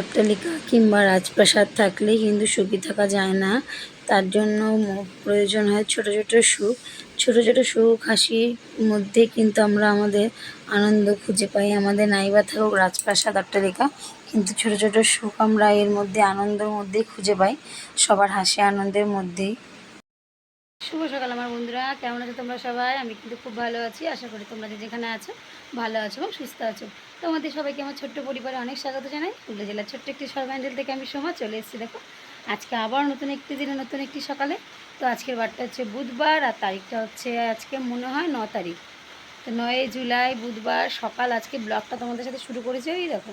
অট্টালিকা কিংবা রাজপ্রাসাদ থাকলে কিন্তু সুখী থাকা যায় না। তার জন্য প্রয়োজন হয় ছোট ছোট সুখ। ছোট ছোট সুখ, হাসির মধ্যে কিন্তু আমরা আমাদের আনন্দ খুঁজে পাই। আমাদের নাইবা থাকুক রাজপ্রাসাদ অট্টালিকা কিন্তু ছোট ছোট সুখ আমরা এর মধ্যে, আনন্দের মধ্যেই খুঁজে পাই। সবার হাসি, আনন্দের মধ্যেই। শুভ সকাল আমার বন্ধুরা, কেমন আছো তোমরা সবাই? আমি কিন্তু খুব ভালো আছি। আশা করি তোমরা যেখানে আছো, ভালো আছো এবং সুস্থ আছো। তোমাদের সবাইকে আমার ছোট্ট পরিবারে অনেক স্বাগত জানাই। হুগলি জেলার ছোট্ট একটি সর্বাঞ্চল থেকে আমি সময় চলে এসেছি, দেখো। আজকে আবার নতুন একটি দিনে, নতুন একটি সকালে। তো আজকের বারটা হচ্ছে বুধবার আর তারিখটা হচ্ছে আজকে মনে হয় ন তারিখ। তো নয় জুলাই বুধবার সকাল আজকে ব্লগটা তোমাদের সাথে শুরু করেছি ওই দেখো,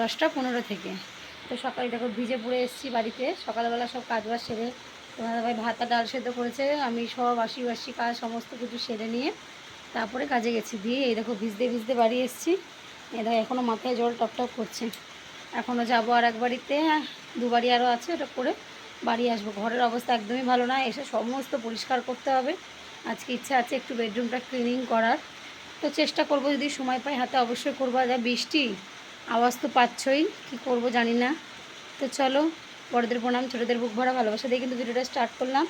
দশটা পনেরো থেকে। তো সকালে দেখো ভিজে পড়ে এসেছি বাড়িতে। সকালবেলা সব কাজবাজ সেরে তোমার ভাই ভাতা ডাল সেদ্ধ করেছে। আমি সব আশি বাসি কাজ সমস্ত কিছু সেরে নিয়ে তারপরে কাজে গেছি। দিয়ে এই দেখো ভিজতে ভিজতে বাড়ি এসেছি। এই দেখো এখনও মাথায় জল টপটপ করছে। এখনও যাব আর এক বাড়িতে, দু বাড়ি আরও আছে ওটা করে বাড়ি আসব। ঘরের অবস্থা একদমই ভালো না, এসে সমস্ত পরিষ্কার করতে হবে। আজকে ইচ্ছা আছে একটু বেডরুমটা ক্লিনিং করার। তো চেষ্টা করব, যদি সময় পাই হাতে অবশ্যই করব। যা বৃষ্টি, আওয়াজ তো পাচ্ছই, কী করব জানি না। তো চলো, বড়দের প্রণাম, ছোটোদের বুক ভরা ভালোবাসা দিয়ে কিন্তু ভিডিওটা স্টার্ট করলাম।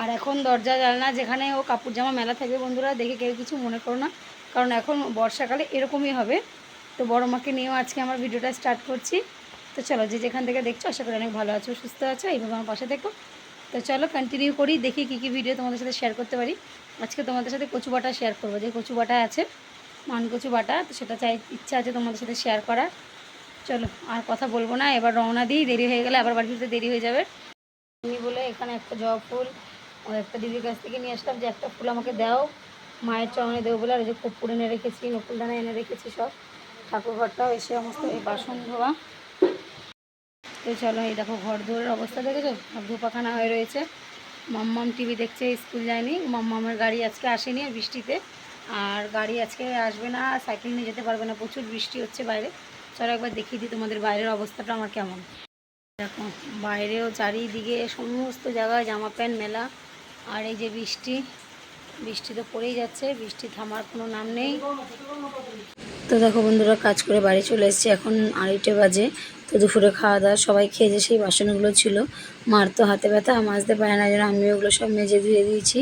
আর এখন দরজা, জানলা যেখানে ও কাপড় জামা মেলা থাকবে বন্ধুরা, দেখে কেউ কিছু মনে করো না। কারণ এখন বর্ষাকালে এরকমই হবে। তো বড় মাকে নিয়েও আজকে আমার ভিডিওটা স্টার্ট করছি। তো চলো, যে যেখান থেকে দেখছ, আশা করি অনেক ভালো আছো, সুস্থ আছো, এইভাবে আমার পাশে দেখো তো চলো কন্টিনিউ করি, দেখি কী কী ভিডিও তোমাদের সাথে শেয়ার করতে পারি। আজকে তোমাদের সাথে কচু বাটা শেয়ার করব। যে কচু বাটা আছে, মান কচু বাটা, তো সেটা চাই, ইচ্ছা আছে তোমাদের সাথে শেয়ার করার। চলো, আর কথা বলব না, এবার রওনা দিই, দেরি হয়ে গেলে আবার বাড়ি ফিরতে দেরি হয়ে যাবে। আমি বলে এখানে একটা জবা ফুল ও একটা দিদির কাছ থেকে নিয়ে আসলাম, যে একটা ফুল আমাকে দাও, মায়ের চরণে দেবো বলে, আর যে কর্পূর এনে রেখেছি নকুলদানা এনে রেখেছি সব। ঠাকুর ঘরটাও এসে সমস্ত এই বাসন ধোয়া। তো চলো এই দেখো ঘর ধোয়ার অবস্থা দেখেছ? ধোপাখানা হয়ে রয়েছে। মাম্মাম টিভি দেখছে, স্কুল যায়নি। মাম্মামের গাড়ি আজকে আসেনি আর বৃষ্টিতে। আর গাড়ি আজকে আসবে না, সাইকেল নিয়ে যেতে পারবে না। প্রচুর বৃষ্টি হচ্ছে বাইরে। চলো একবার দেখিয়ে দিই তোমাদের বাইরের অবস্থাটা আমার কেমন। দেখো, বাইরেও চারিদিকে সমস্ত জায়গায় জামা প্যান্ট, মেলা। আর এই যে বৃষ্টি। বৃষ্টি তো পড়েই যাচ্ছে, বৃষ্টি থামার কোনো নাম নেই। তো দেখো বন্ধুরা, কাজ করে বাড়ি চলে এসেছি এখন আড়াইটে বাজে। তো দুপুরে খাওয়া দাওয়া সবাই খেয়ে যে সেই বাসনগুলো ছিল। মার তো হাতে ব্যথা মাজতে পারে না যেন আমি ওগুলো সব মেজে ধুয়ে দিয়েছি।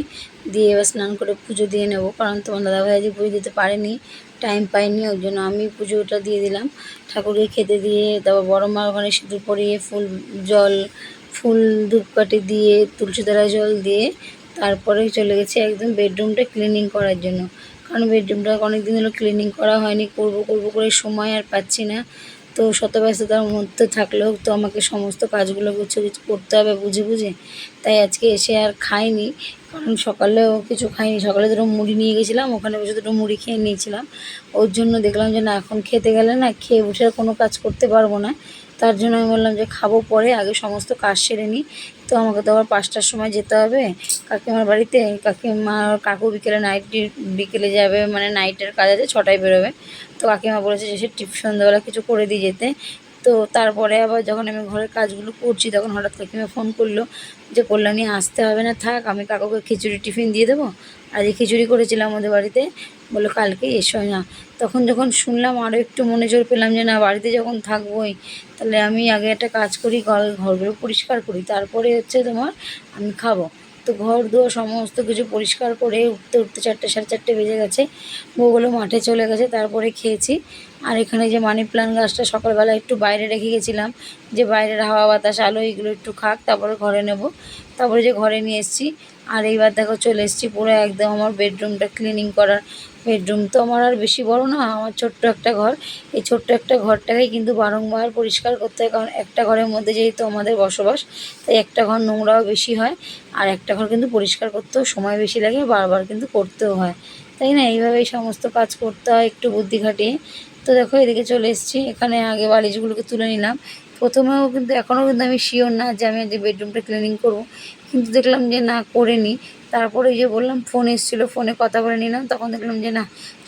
দিয়ে এবার স্নান করে পুজো দিয়ে নেব, কারণ তোমার দাদাভাই আজকে পুজো দিতে পারেনি টাইম পাইনি ওই জন্য আমি পুজোটা দিয়ে দিলাম। ঠাকুরকে খেতে দিয়ে, তারপর বড় মার ওখানে সিঁদুর পরিয়ে ফুল, জল, ফুল ধূপকাঠি দিয়ে, তুলসী তলায় জল দিয়ে তারপরে চলে গেছি একদম বেডরুমটা ক্লিনিং করার জন্য। কারণ বেডরুমটা অনেক দিন হলো ক্লিনিং করা হয়নি, করব করব করে সময় আর পাচ্ছি না। তো শত ব্যস্ততার মধ্যে থাকলেও তো আমাকে সমস্ত কাজগুলো গুছিয়ে গুছিয়ে করতে হবে বুঝে বুঝে। তাই আজকে এসে আর খাইনি, কারণ সকালেও কিছু খাইনি। সকালে দুটো মুড়ি নিয়ে গেছিলাম, ওখানে বসে দুটো মুড়ি খেয়ে নিয়েছিলাম। ওর জন্য দেখলাম যে না, এখন খেতে গেলে না, খেয়ে বসে আর কোনো কাজ করতে পারব না। তার জন্য আমি বললাম যে খাব পরে, আগে সমস্ত কাজ সেরে নিই। তো আমাকে তো আবার পাঁচটার সময় যেতে হবে। কাকিমার বাড়িতে কাকিমা কাকু বিকেলে নাইট বিকেলে যাবে মানে নাইটের কাজ আছে, ছটায় বেরোবে। তো কাকিমা বলেছে যে সে টিপ সন্ধ্যাবেলা কিছু করে দিয়ে যেতে। তো তারপরে আবার যখন আমি ঘরের কাজগুলো করছি, তখন হঠাৎ কাকিমা ফোন করল যে, কল্যাণী, আসতে হবে না, থাক, আমি কাকুকে খিচুড়ি টিফিন দিয়ে দেবো। আজকে খিচুড়ি করেছিলাম আমাদের বাড়িতে। বলল কালকে এসো, না। তখন যখন শুনলাম আরও একটু মনে জোর পেলাম যে, না, বাড়িতে যখন থাকবোই, তাহলে আমি আগে একটা কাজ করি, ঘর, ঘরগুলো পরিষ্কার করি। তারপরে হচ্ছে তোমার আমি খাব। তো ঘর, দুয়ার সমস্ত কিছু পরিষ্কার করে উঠতে উঠতে চারটে, সাড়ে চারটে বেজে গেছে। বউগুলো মাঠে চলে গেছে, তারপরে খেয়েছি। আর এখানে যে মানি প্লান্ট গাছটা সকালবেলা একটু বাইরে রেখে গেছিলাম, যে বাইরের হাওয়া বাতাস, আলো, এগুলো একটু খাক, তারপরে ঘরে নেব। তারপরে যে ঘরে নিয়ে এসেছি আর এইবার দেখো চলে এসেছি পুরো একদম আমার বেডরুমটা ক্লিনিং করার। বেডরুম তো আমার আর বেশি বড় না, আমার ছোট্ট একটা ঘর। এই ছোট্ট একটা ঘরটাকে কিন্তু বারংবার পরিষ্কার করতে হয়, কারণ একটা ঘরের মধ্যে যেহেতু আমাদের বসবাস, তাই একটা ঘর নোংরাও বেশি হয়। আর একটা ঘর কিন্তু পরিষ্কার করতেও সময় বেশি লাগে, বারবার কিন্তু করতেও হয়। তাই না? এইভাবেই সমস্ত কাজ করতে হয়, একটু বুদ্ধি খাটিয়ে। তো দেখো, এদিকে চলে এসেছি। এখানে আগে বালিশগুলোকে তুলে নিলাম। প্রথমেও কিন্তু, এখনও কিন্তু আমি শিওর না যে আমি আজকে বেডরুমটা ক্লিনিং করব। কিন্তু দেখলাম যে না করে নিই তারপরে যে বললাম ফোন এসেছিল ফোনে কথা বলে নিলাম, তখন দেখলাম যে না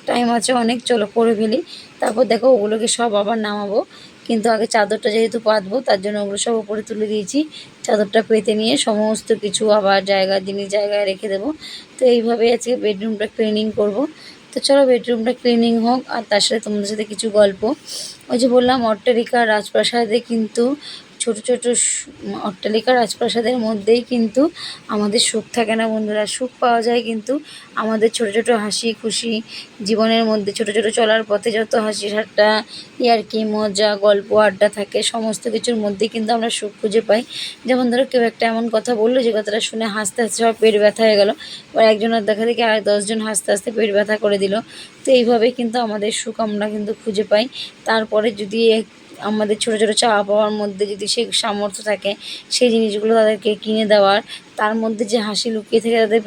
টাইম আছে অনেক, চলো করে ফেলি। তারপর দেখো, ওগুলোকে সব আবার নামাবো। কিন্তু আগে চাদরটা যেহেতু পাতবো, তার জন্য ওগুলো সব উপরে তুলে দিয়েছি। চাদরটা পেতে নিয়ে সমস্ত কিছু আবার জায়গা, জিনিস জায়গায় রেখে দেবো। তো এইভাবে আজকে বেডরুমটা ক্লিনিং করব। তো চলো বেডরুমটা ক্লিনিং হোক, আর তার সাথে তোমাদের সাথে কিছু গল্প। ওই যে বললাম, অট্টালিকা রাজপ্রাসাদে কিন্তু ছোট ছোট অট্টালিকা রাজপ্রাসাদের মধ্যেই কিন্তু আমাদের সুখ থাকে না বন্ধুরা। সুখ পাওয়া যায় কিন্তু আমাদের ছোট ছোট হাসি খুশি জীবনের মধ্যে, ছোট ছোট চলার পথে যত হাসি ঠাট্টা, ইয়ার্কি, মজা, গল্প, আড্ডা থাকে, সমস্ত কিছুর মধ্যে কিন্তু আমরা সুখ খুঁজে পাই। যেমন ধরো কেউ একটা এমন কথা বলল, যে কথাটা শুনে হাসতে হাসতে সব পেট ব্যথা হয়ে গেল। এবার একজনের দেখা দেখি আর দশজন হাসতে হাসতে পেট ব্যথা করে দিল। তো এইভাবেই কিন্তু আমাদের সুখ আমরা কিন্তু খুঁজে পাই। তারপরে যদি আমাদের ছোটো ছোটো চাওয়া পাওয়ার মধ্যে যদি সেই সামর্থ্য থাকে, সেই জিনিসগুলো তাদেরকে কিনে দেওয়ার তার মধ্যে যে হাসি লুকিয়ে থেকে তাদের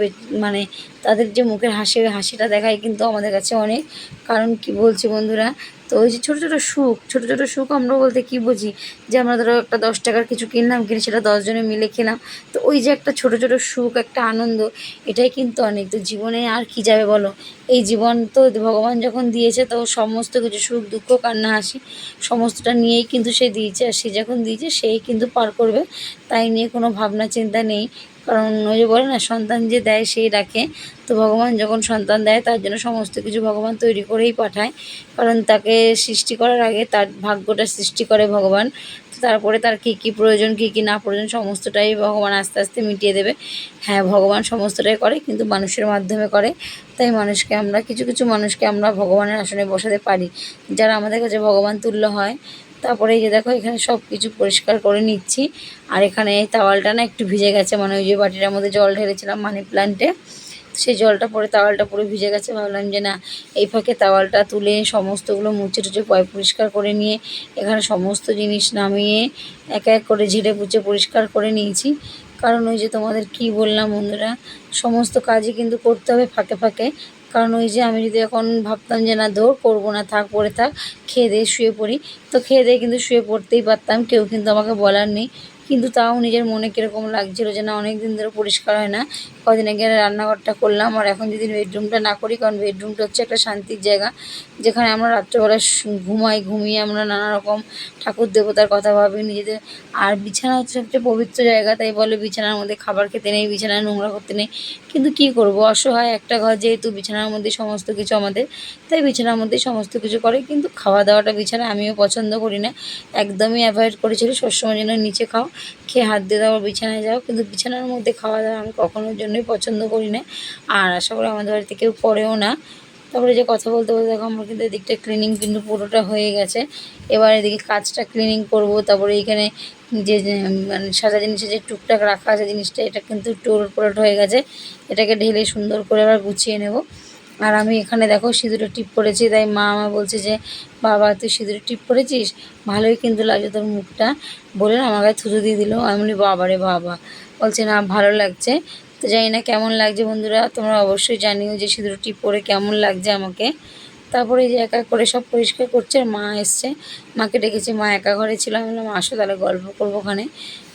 মানে তাদের যে মুখের হাসি, হাসিটা দেখায় কিন্তু আমাদের কাছে অনেক। কারণ কি বলছি বন্ধুরা? তো ওই যে ছোটো ছোটো সুখ, ছোটো ছোটো সুখ আমরা বলতে কি বুঝি? যে আমরা ধরো একটা দশ টাকার কিছু কিনলাম, কিনে সেটা দশজনে মিলে খেলাম। তো ওই যে একটা ছোটো ছোটো সুখ, একটা আনন্দ, এটাই কিন্তু অনেক। তো জীবনে আর কি যাবে বলো? এই জীবন তো ভগবান যখন দিয়েছে, তো সমস্ত কিছু সুখ, দুঃখ, কান্না, হাসি সমস্তটা নিয়েই কিন্তু সে দিয়েছে। আর সে যখন দিয়েছে, সেই কিন্তু পার করবে। তাই নিয়ে কোনো ভাবনা, চিন্তা নেই। কারণ ওই যে বলে না, সন্তান যে দেয় সেই রাখে তো ভগবান যখন সন্তান দেয়, তার জন্য সমস্ত কিছু ভগবান তৈরি করেই পাঠায়। কারণ তাকে সৃষ্টি করার আগে তার ভাগ্যটা সৃষ্টি করে ভগবান। তারপরে তার কী কী প্রয়োজন, কী কী না প্রয়োজন, সমস্তটাই ভগবান আস্তে আস্তে মিটিয়ে দেবে। হ্যাঁ ভগবান সমস্তটাই করে, কিন্তু মানুষের মাধ্যমে করে। তাই মানুষকে আমরা, কিছু কিছু মানুষকে আমরা ভগবানের আসনে বসাতে পারি। যারা আমাদের কাছে ভগবান তুল্য হয় তারপরে এই যে দেখো, এখানে সব কিছু পরিষ্কার করে নিচ্ছি। আর এখানে এই তাওয়ালটা না একটু ভিজে গেছে মানে ওই যে বাটিটার মধ্যে জল ঢেলেছিলাম মানি প্ল্যান্টে সেই জলটা পরে তাওয়ালটা পুরো ভিজে গেছে, ভাবলাম যে না, এই ফাঁকে তাওয়ালটা তুলে সমস্তগুলো মুছে টুচে পয় পরিষ্কার করে নিয়ে এখানে সমস্ত জিনিস নামিয়ে এক এক করে ঝেড়ে পুচে পরিষ্কার করে নিয়েছি। কারণ ওই যে তোমাদের কি বললাম বন্ধুরা, সমস্ত কাজই কিন্তু করতে হবে ফাঁকে ফাঁকে। কারণ ওই যে আমি যদি এখন ভাবতাম যে না দৌড় করব না, থাক, পড়ে থাক, খেয়ে দিয়ে শুয়ে পড়ি। তো খেয়ে দিয়ে কিন্তু শুয়ে পড়তেই পারতাম, কেউ কিন্তু আমাকে বলার নেই। কিন্তু তাও নিজের মনে কীরকম লাগছিল যে না অনেক দিন ধরে পরিষ্কার হয় না। কদিন আগে রান্নাঘরটা করলাম আর এখন যদি বেডরুমটা না করি, কারণ বেডরুমটা হচ্ছে একটা শান্তির জায়গা, যেখানে আমরা রাত্রেবেলা ঘুমাই, ঘুমিয়ে আমরা নানা রকম ঠাকুর দেবতার কথা ভাবি, নিজেদের আর বিছানা হচ্ছে সবচেয়ে পবিত্র জায়গা, তাই বলে বিছানার মধ্যে খাবার খেতে নেই, বিছানায় নোংরা করতে নেই। কিন্তু কি করব, অসহায় একটা ঘর যেহেতু বিছানার মধ্যে সমস্ত কিছু আমাদের, তাই বিছানার মধ্যেই সমস্ত কিছু করে, কিন্তু খাওয়া দাওয়াটা বিছানা আমিও পছন্দ করি না। একদমই অ্যাভয়েড করেছিল, সবসময় যেন নিচে খাও। খেয়ে হাত দিয়ে দাও বিছানায় যাও, কিন্তু বিছানার মধ্যে খাওয়া দাওয়া আমি কখনোর জন্যই পছন্দ করি না। আর আশা করি আমাদের বাড়িতে কেউ করেও না। তারপরে যে কথা বলতে বলতে দেখো, আমার কিন্তু এদিকটা ক্লিনিং কিন্তু পুরোটা হয়ে গেছে। এবার এদিকে কাজটা ক্লিনিং করব। তারপরে এইখানে যে যে মানে সাজা জিনিসে যে টুকটাক রাখা আছে জিনিসটা, এটা কিন্তু টোল পোলট হয়ে গেছে। এটাকে ঢেলে সুন্দর করে আবার গুছিয়ে নেব। আর আমি এখানে দেখো সিঁদুরের টিপ পরেছি তাই মা আমার বলছে যে, বাবা, তুই সিঁদুরের টিপ পরেছিস ভালোই কিন্তু লাগছে তোর মুখটা। বলে না গায়ে থুতু দিয়ে দিল। আমি বলি, বাবা রে বাবা। বলছে, না, ভালো লাগছে। তো জানি না কেমন লাগছে বন্ধুরা, তোমরা অবশ্যই জানিও যে সিঁদুর টিপ পরে কেমন লাগছে আমাকে। তারপরে যে একা করে সব পরিষ্কার করছে, আর মা এসছে। মাকে ডেকেছে, মা একা ঘরে ছিল। আমি বললাম, আসো তাহলে, গল্প করব ওখানে।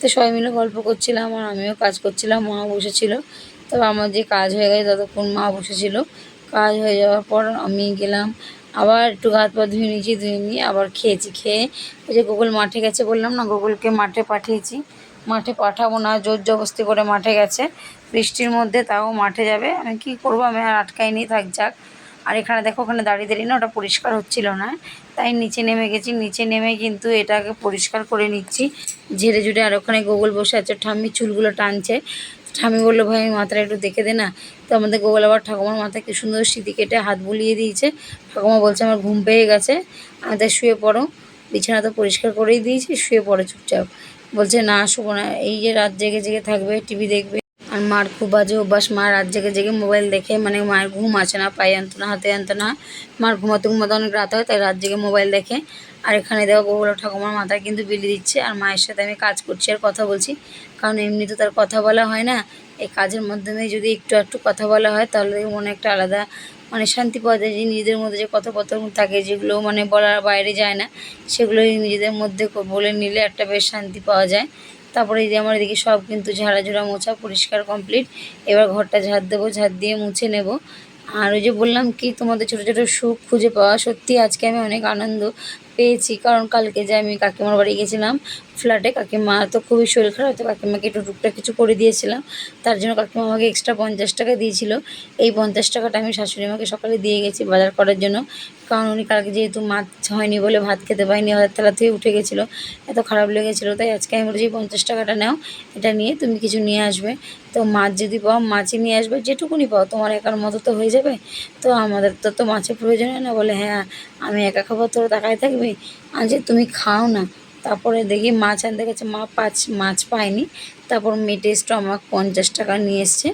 তো সবাই মিলে গল্প করছিলাম, আর আমিও কাজ করছিলাম, মা বসেছিল। তবে আমার যে কাজ হয়ে গেছে, ততক্ষণ মা বসেছিল। কাজ হয়ে যাওয়ার পর আমি গেলাম, আবার একটু হাত পা ধুয়ে নিয়েছি, ধুয়ে নিয়ে আবার খেয়েছি, খেয়ে ওই যে গুগল মাঠে গেছে বললাম না গুগলকে মাঠে পাঠিয়েছি। মাঠে পাঠাবো না, জোর জবস্তি করে মাঠে গেছে। বৃষ্টির মধ্যে তাও মাঠে যাবে। আমি কি করব? আমি আর আটকাইনি থাক যাক। আর এখানে দেখো, ওখানে দাঁড়িয়ে দাঁড়িয়ে না, ওটা পরিষ্কার হচ্ছিল না। তাই নিচে নেমে গেছি, নিচে নেমে কিন্তু এটাকে পরিষ্কার করে নিচ্ছি। ঝেড়ে ঝুড়ে আর ওখানে গোগল বসে আছে। ঠাম্মি চুলগুলো টানছে। ঠাম্মি বলল, ভাই আমি মাথাটা একটু দেখে দে না। তো আমাদের গোগল আবার ঠাকুমার মাথায় কি সুন্দর সিঁথি কেটে হাত বুলিয়ে দিয়েছে। ঠাকুমা বলছে, আমার ঘুম পেয়ে গেছে আমাদের শুয়ে পড়ো। বিছানা তো পরিষ্কার করেই দিয়েছি, শুয়ে পড়ো চুপচাপ। বলছে, না শুভ না। এই যে রাত জেগে জেগে থাকবে, টিভি দেখবে। আর মার খুব বাজে অভ্যাস, মা রাত জেগে জেগে মোবাইল দেখে মানে মায়ের ঘুম আসে না, পায়ে আনতো না, হাতে আনতো না। মার ঘুমাতে ঘুমাতে অনেক রাত হয়, তাই রাত জেগে মোবাইল দেখে। আর এখানে দেওয়া গোগুলো ঠাকুমার মাথায় কিন্তু বিলি দিচ্ছে। আর মায়ের সাথে আমি কাজ করছি আর কথা বলছি। কারণ এমনি তো তার কথা বলা হয় না এই কাজের মাধ্যমে যদি একটু একটু কথা বলা হয়, তাহলে মনে একটা আলাদা মানে শান্তি পাওয়া যায় যে নিজেদের মধ্যে যে কথোপকথন থাকে, যেগুলো মানে বলার বাইরে যায় না সেগুলোই নিজেদের মধ্যে বলে নিলে একটা বেশ শান্তি পাওয়া যায়। তারপরে এই যে আমার এদিকে সব কিন্তু ঝাড়াঝোড়া মোছা পরিষ্কার কমপ্লিট, এবার ঘরটা ঝাড় দেবো, ঝাড় দিয়ে মুছে নেব। আর ওই যে বললাম কি, তোমাদের ছোটো ছোটো সুখ খুঁজে পাওয়া, সত্যি আজকে আমি অনেক আনন্দ পেয়েছি, কারণ কালকে যে আমি কাকিমার বাড়ি গেছিলাম ফ্ল্যাটে কাকিমা তো খুবই শরীর খারাপ, তো কাকিমাকে একটু টুকটাক কিছু করে দিয়েছিলাম। তার জন্য কাকিমা আমাকে এক্সট্রা পঞ্চাশ টাকা দিয়েছিল। এই পঞ্চাশ টাকাটা আমি শাশুড়ি মাকে সকালে দিয়ে গেছি বাজার করার জন্য। কারণ উনি কালকে যেহেতু মাছ হয়নি বলে ভাত খেতে পারিনি হাজার তলা থেকে উঠে গেছিল। এত খারাপ লেগেছিলো, তাই আজকে আমি বলেছি পঞ্চাশ টাকাটা নাও, এটা নিয়ে তুমি কিছু নিয়ে আসবে। তো মাছ যদি পাও, মাছই নিয়ে আসবে, যেটুকুনি পাও। তোমার একার মতো তো হয়ে যাবে। তো আমাদের তো তো মাছের প্রয়োজন হয় না বলে হ্যাঁ আমি একা খাব, তোর তাকায় থাকবি? আজ তুমি খাও না। তারপরে দেখি মাছ আনতে গেছে মা পাঁচ মাছ পায়নি। তারপর মেটেস্টো আমাকে পঞ্চাশ টাকা নিয়ে এসছে।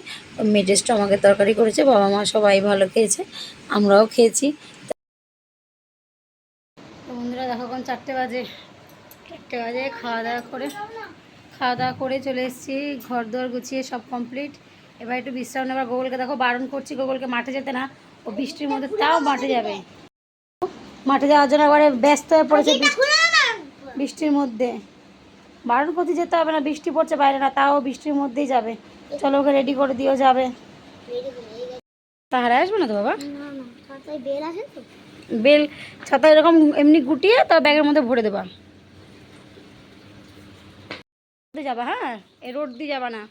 মেটেস্টো আমাকে তরকারি করেছে, বাবা মা সবাই ভালো খেয়েছে, আমরাও খেয়েছি। বন্ধুরা দেখো এখন চারটে বাজে। চারটে বাজে, খাওয়া দাওয়া করে, খাওয়া দাওয়া করে চলে এসেছি। ঘর দোর গুছিয়ে সব কমপ্লিট এবার একটু বিশ্রাম নেবার গোগলকে দেখো, বারণ করছি গোগলকে, মাঠে যেতে না। ও বৃষ্টির মধ্যে তাও মাঠে যাবে। মাঠে যাওয়ার জন্য একবারে ব্যস্ত হয়ে পড়েছে বৃষ্টির মধ্যে। বারণ করতে যেতে হবে না বৃষ্টি পড়ছে বাইরে না তাও বৃষ্টির মধ্যেই যাবে। চলো ওকে রেডি করে দিও যাবে। তাহারে আসবে না তো বাবা? না না তাড়াতাড়ি বেল ছাতা এরকম এমনি গুটিয়ে তো ব্যাগের মধ্যে ভরে দেবা। দিয়ে যাবা হ্যাঁ? এই রোড দিয়ে যাবা না।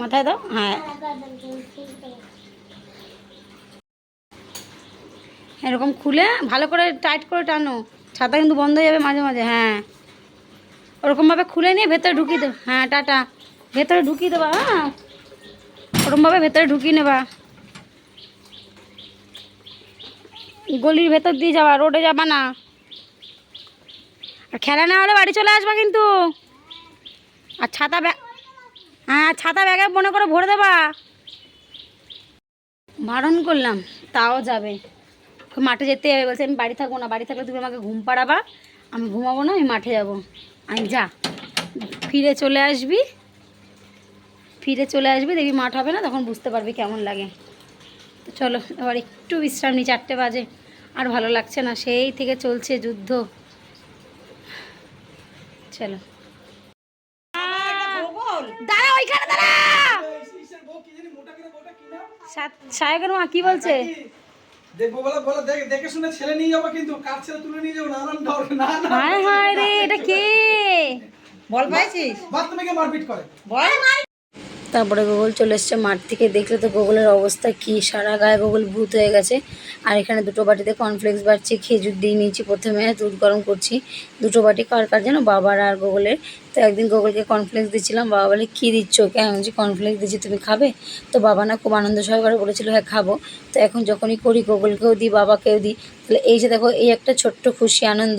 মাথায় দাও হ্যাঁ। এরকম খুলে ভালো করে টাইট করে টানো। ছাতা কিন্তু বন্ধ হয়ে যাবে মাঝে মাঝে হ্যাঁ। ওরকমভাবে খুলে নিয়ে ভেতরে ঢুকিয়ে দেবো। হ্যাঁ টাটা। ভেতরে ঢুকিয়ে দেবা হ্যাঁ। ওরকমভাবে ভেতরে ঢুকিয়ে নেবা। গলির ভেতর দিয়ে যাবা, রোডে যাবা না। আর খেলা না হলে বাড়ি চলে আসবা কিন্তু। আর ছাতা ব্যাগ হ্যাঁ ছাতা ব্যাগে মনে করে ভরে দেবা। বারণ করলাম, তাও যাবে। মাঠে যেতে হবে। বলছে, আমি বাড়ি থাকব না, বাড়ি থাকলে তুমি আমাকে ঘুম পাড়াবা, আমি ঘুমাবো না, আমি মাঠে যাব। আমি যা, ফিরে চলে আসবি, ফিরে চলে আসবি, দেখবি মাঠ হবে না, তখন বুঝতে পারবি কেমন লাগে। তো চলো, এবার একটু বিশ্রাম নিই, চারটে বাজে, আর ভালো লাগছে না, সেই থেকে চলছে যুদ্ধ। চলো। দাঁড়া সায়কের মা কি বলছে? দেখব বলে বলে দেখে দেখে শুনে ছেলে নিয়ে যাব কিন্তু কার ছেলে তুলে নিয়ে যাব? না না না না হায় হায় রে এটা কে? বল পাইছিস? বাথরুমে মারপিট করে। বল। তারপরে গোগল চলে এসছে মাঠ থেকে দেখলে তো গোগলের অবস্থা কি সারা গায়ে গোগল ভূত হয়ে গেছে। আর এখানে দুটো বাটিতে কর্নফ্লেক্স বাড়ছি খেজুর দিয়ে নিয়েছি প্রথমে দুধ গরম করছি। দুটো বাটি কার কার যেন? বাবার আর গোগলের। তো একদিন গোগলকে কর্নফ্লেক্স দিচ্ছিলাম, বাবা বলে, কী দিচ্ছ ওকে? আমি বলছি কর্নফ্লেক্স দিচ্ছি, তুমি খাবে? তো বাবা না খুব আনন্দ সহকারে বলেছিল হ্যাঁ খাব। তো এখন যখনই করি, গোগলকেও দিই, বাবাকেও দিই, তাহলে এই যে দেখো, এই একটা ছোট্ট খুশি আনন্দ,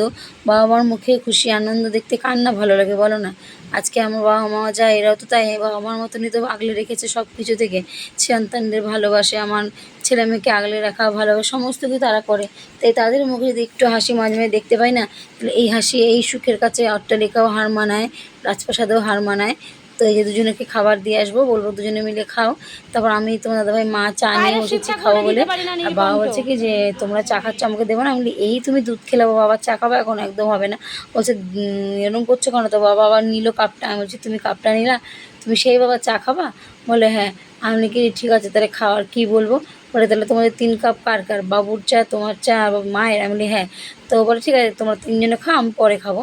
বাবা মার মুখে খুশি আনন্দ দেখতে কার না ভালো লাগে বলো না? আজকে আমার বাবা মা যায় এরাও তো তাই, বাবা মার মতনই তো আগলে রেখেছে সব কিছু থেকে সন্তানদের ভালোবাসে, আমার ছেলে মেয়েকে আগলে রাখা ভালোবাসা সমস্ত কিছু তারা করে। তাই তাদের মুখে যদি একটু হাসি মাঝে মাঝে দেখতে পাই না তাহলে এই হাসি এই সুখের কাছে অট্টালিকাও হার মানায় রাজপ্রাসাদেও হার মানায়। তো এই যে দুজনকে খাবার দিয়ে আসব বলব দুজনে মিলে খাও। তারপর আমি তোমার দাদাভাই মা চা নিয়ে বসেছি খাব বলে। আর বাবা বলছে কি যে তোমরা চা খাচ্ছ আমাকে দেবো না। আমি এই তুমি দুধ খেলে বাবা চা খাব এখন একদম হবে না। বলছে "উম, এরকম করছ কেন? তো বাবা আবার নিল কাপটা। আমি বলছি তুমি কাপটা নিলা তুমি সেই বাবা চা খাবা? বলে হ্যাঁ। আমি কি ঠিক আছে তাহলে খাওয়ার কি বলব? বলে, তাহলে তোমাদের তিন কাপ কার কার? বাবুর চা, তোমার চা, আর মায়ের, আমি বলি হ্যাঁ। তো বলে, ঠিক আছে, তোমরা তিনজনে খাও, আমি পরে খাব।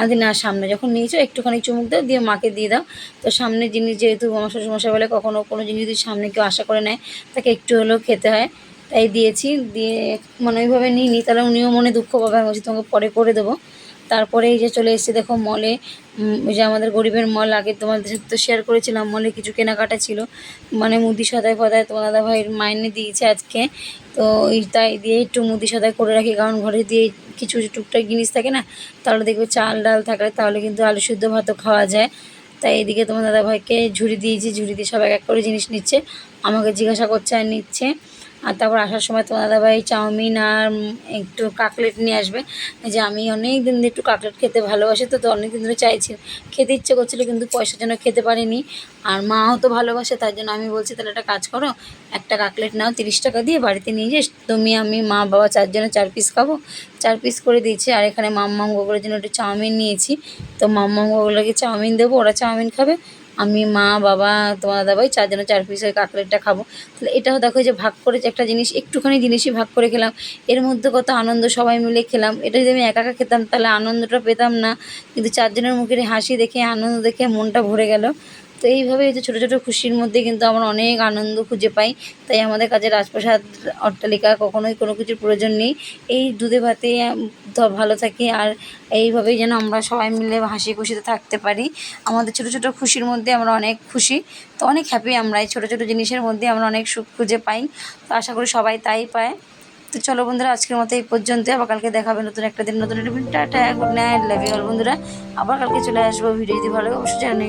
আমি না, সামনে যখন নিয়েছো, একটুখানি চুমুক দাও, দিয়ে মাকে দিয়ে দাও। তো সামনে জিনিস যেহেতু আমার শ্বশুরমশাই বলে, কখনো কোনো জিনিস যদি সামনে কেউ আশা করে নেয়, তাকে একটু হলেও খেতে হয়। তাই দিয়েছি, দিয়ে মানে ওইভাবে নিইনি। তাহলে উনিও মনে দুঃখ পাবে, আমি বলছি, তোমাকে পরে করে দেবো। তারপরে এই যে চলে এসেছি, দেখো মলে ওই যে আমাদের গরিবের মল, আগে তোমাদের সাথে তো শেয়ার করেছিলাম, মলে কিছু কেনাকাটা ছিল। মানে মুদি সদায় ফদায় তোমার দাদা ভাইয়ের মাইনে দিয়েছে আজকে। তো এই তাই দিয়ে একটু মুদি সদায় করে রাখি, কারণ ঘরে দিয়ে কিছু টুকটাক জিনিস থাকে না, তাহলে দেখবে চাল ডাল থাকলে তাহলে কিন্তু আলু সিদ্ধ ভাতও খাওয়া যায়। তাই এদিকে তোমার দাদা ভাইকে ঝুড়ি দিয়েছি, ঝুড়ি দিয়ে সব এক এক করে জিনিস নিচ্ছে, আমাকে জিজ্ঞাসা করছে আর নিচ্ছে। আর তারপর আসার সময় তোমার দাদাভাই চাউমিন আর একটু কাকলেট নিয়ে আসবে। যে আমি অনেক দিন ধরে একটু কাকলেট খেতে ভালোবাসি তো তো অনেক দিন ধরে চাইছি। খেতে ইচ্ছে করছিল কিন্তু পয়সার জন্য খেতে পারিনি। আর মাও তো ভালোবাসে, তার জন্য আমি বলছি, তাহলে একটা কাজ করো, একটা কাকলেট নাও, তিরিশ টাকা দিয়ে বাড়িতে নিয়ে যাস। তুমি, আমি, মা, বাবা চারজনে চার পিস খাব। চার পিস করে দিয়েছি, আর এখানে মাম্মাম গোগলের জন্য একটু চাউমিন নিয়েছি। তো মাম্মাম গোগলকে চাউমিন দেবো, ওরা চাউমিন খাবে। আমি, মা, বাবা, তোমার দাদাভাই চারজনে চার পিস ওই কাকলেটটা খাব। তাহলে এটাও দেখো যে ভাগ করে যে একটা জিনিস, একটুখানি জিনিসই ভাগ করে খেলাম। এর মধ্যে কত আনন্দ, সবাই মিলে খেলাম। এটা যদি আমি একা একা খেতাম, তাহলে আনন্দটা পেতাম না। কিন্তু চারজনের মুখের হাসি দেখে, আনন্দ দেখে মনটা ভরে গেল। তো এইভাবে এই যে ছোটো ছোটো খুশির মধ্যে কিন্তু আমরা অনেক আনন্দ খুঁজে পাই। তাই আমাদের কাছে রাজপ্রাসাদ অট্টালিকা কখনোই কোনো কিছুর প্রয়োজন নেই। এই দুধে ভাতে ভালো থাকি আর এইভাবেই যেন আমরা সবাই মিলে হাসি খুশিতে থাকতে পারি। আমাদের ছোটো ছোটো খুশির মধ্যে আমরা অনেক খুশি। তো অনেক হ্যাপি আমরা এই ছোটো ছোটো জিনিসের মধ্যে আমরা অনেক সুখ খুঁজে পাই। তো আশা করি সবাই তাই পায়। তো চলো বন্ধুরা, আজকের মতো এই পর্যন্ত। আবার কালকে দেখাবে নতুন একটা দিন, নতুন একটা tata good night love you all বন্ধুরা। আবার কালকে চলে আসব ভিডিও যদি ভালো অবশ্যই জানিয়ে